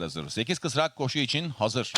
hazır. 8 kısrak koşu için hazır.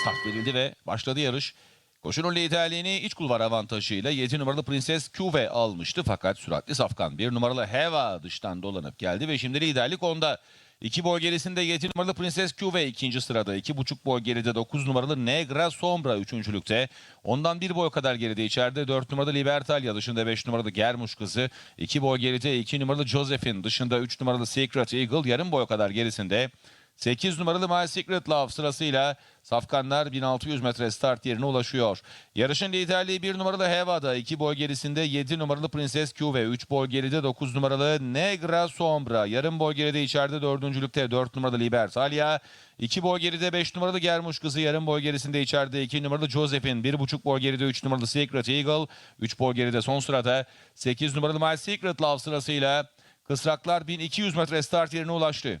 Start verildi ve başladı yarış. Koşunun liderliğini iç kulvar avantajıyla 7 numaralı Prenses Küve almıştı. Fakat süratli safkan 1 numaralı Heva dıştan dolanıp geldi ve şimdi liderlik onda. 2 boy gerisinde 7 numaralı Prenses Küve ikinci sırada. 2,5 boy geride 9 numaralı Negra Sombra üçüncülükte. Ondan 1 boy kadar geride içeride 4 numaralı Libertalia dışında 5 numaralı Germuş kızı. 2 boy geride 2 numaralı Josephine dışında 3 numaralı Secret Eagle yarım boy kadar gerisinde. 8 numaralı My Secret Love sırasıyla Safkanlar 1600 metre start yerine ulaşıyor. Yarışın liderliği 1 numaralı Heva'da, 2 boy gerisinde 7 numaralı Prenses Q ve 3 boy geride 9 numaralı Negra Sombra. Yarım boy geride içeride 4. 4 numaralı Libertalia. 2 boy geride 5 numaralı Germuş kızı, yarım boy gerisinde içeride 2 numaralı Josephine. 1,5 boy geride 3 numaralı Secret Eagle. 3 boy geride son sırada 8 numaralı My Secret Love sırasıyla Kısraklar 1200 metre start yerine ulaştı.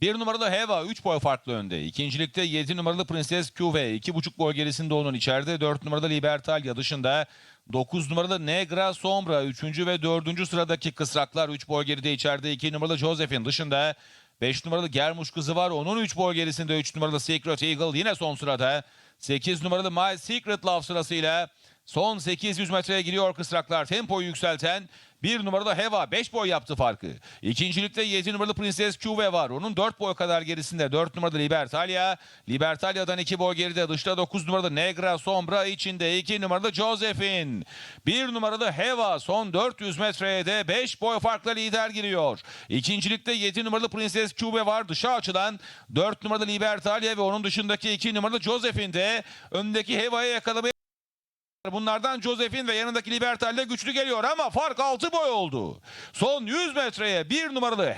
Bir numaralı Heva 3 boy farklı önde. İkincilikte 7 numaralı Prenses Küve 2,5 boy gerisinde onun içeride. 4 numaralı Libertalia dışında. 9 numaralı Negra Sombra 3. ve 4. sıradaki kısraklar 3 boy geride içeride. 2 numaralı Josephine dışında. 5 numaralı Germuş kızı var. Onun 3 boy gerisinde 3 numaralı Secret Eagle yine son sırada. 8 numaralı My Secret Love sırasıyla son 800 metreye giriyor kısraklar. Tempoyu yükselten bir numaralı Heva 5 boy yaptı farkı. İkincilikte 7 numaralı Prenses Küve var. Onun 4 boy kadar gerisinde 4 numaralı Libertalia. Libertalia'dan 2 boy geride dışta 9 numaralı Negra Sombra içinde 2 numaralı Josephine. 1 numaralı Heva son 400 metreye de 5 boy farkla lider giriyor. İkincilikte 7 numaralı Prenses Küve var. Dışa açılan 4 numaralı Libertalia ve onun dışındaki 2 numaralı Josephine de öndeki Heva'ya yakalamaya Bunlardan Josephine ve yanındaki Libertalia güçlü geliyor ama fark 6 boy oldu. Son 100 metreye bir numaralı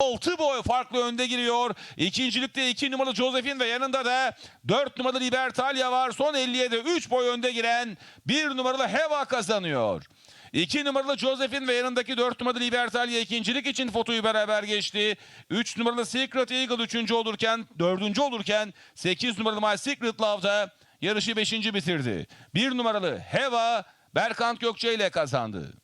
6 boy farklı önde giriyor. İkincilikte 2 numaralı Josephine ve yanında da 4 numaralı Libertalia var. Son 50'ye de 3 boy önde giren 1 numaralı Heva kazanıyor. 2 numaralı Josephine ve yanındaki 4 numaralı Libertalia ikincilik için fotoyu beraber geçti. 3 numaralı Secret Eagle 3. olurken 4. olurken 8 numaralı My Secret Love'da yarışı 5. bitirdi. 1 numaralı Heva Berkant Gökçe ile kazandı.